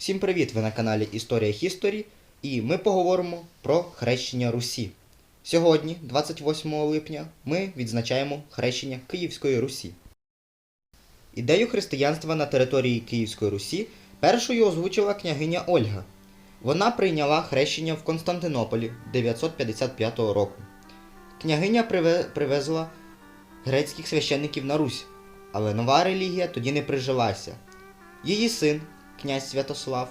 Всім привіт! Ви на каналі Історія Хісторі, і ми поговоримо про хрещення Русі. Сьогодні, 28 липня, ми відзначаємо хрещення Київської Русі. Ідею християнства на території Київської Русі першою озвучила княгиня Ольга. Вона прийняла хрещення в Константинополі 955 року. Княгиня привезла грецьких священників на Русь, але нова релігія тоді не прижилася. Її син, князь Святослав,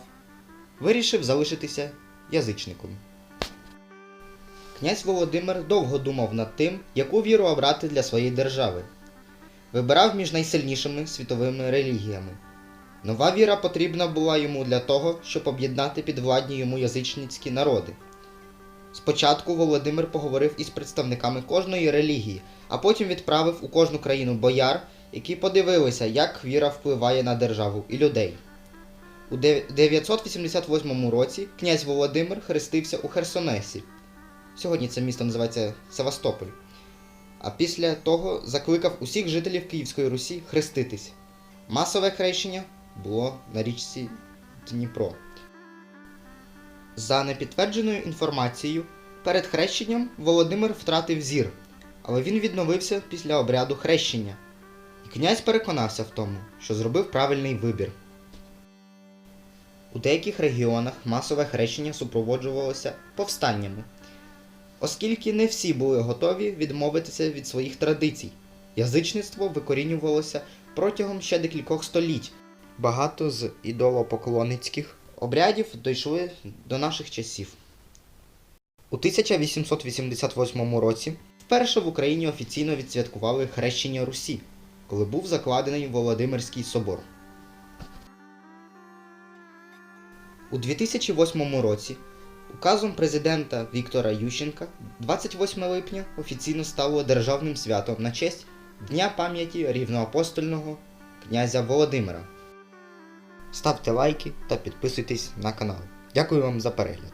вирішив залишитися язичником. Князь Володимир довго думав над тим, яку віру обрати для своєї держави. Вибирав між найсильнішими світовими релігіями. Нова віра потрібна була йому для того, щоб об'єднати підвладні йому язичницькі народи. Спочатку Володимир поговорив із представниками кожної релігії, а потім відправив у кожну країну бояр, які подивилися, як віра впливає на державу і людей. У 988 році князь Володимир хрестився у Херсонесі. Сьогодні це місто називається Севастополь. А після того закликав усіх жителів Київської Русі хреститись. Масове хрещення було на річці Дніпро. За непідтвердженою інформацією, перед хрещенням Володимир втратив зір, але він відновився після обряду хрещення. І князь переконався в тому, що зробив правильний вибір. У деяких регіонах масове хрещення супроводжувалося повстаннями, оскільки не всі були готові відмовитися від своїх традицій. Язичництво викорінювалося протягом ще декількох століть. Багато з ідолопоклонницьких обрядів дійшли до наших часів. У 1888 році вперше в Україні офіційно відсвяткували хрещення Русі, коли був закладений Володимирський собор. У 2008 році указом президента Віктора Ющенка 28 липня офіційно стало державним святом на честь Дня пам'яті рівноапостольного князя Володимира. Ставте лайки та підписуйтесь на канал. Дякую вам за перегляд.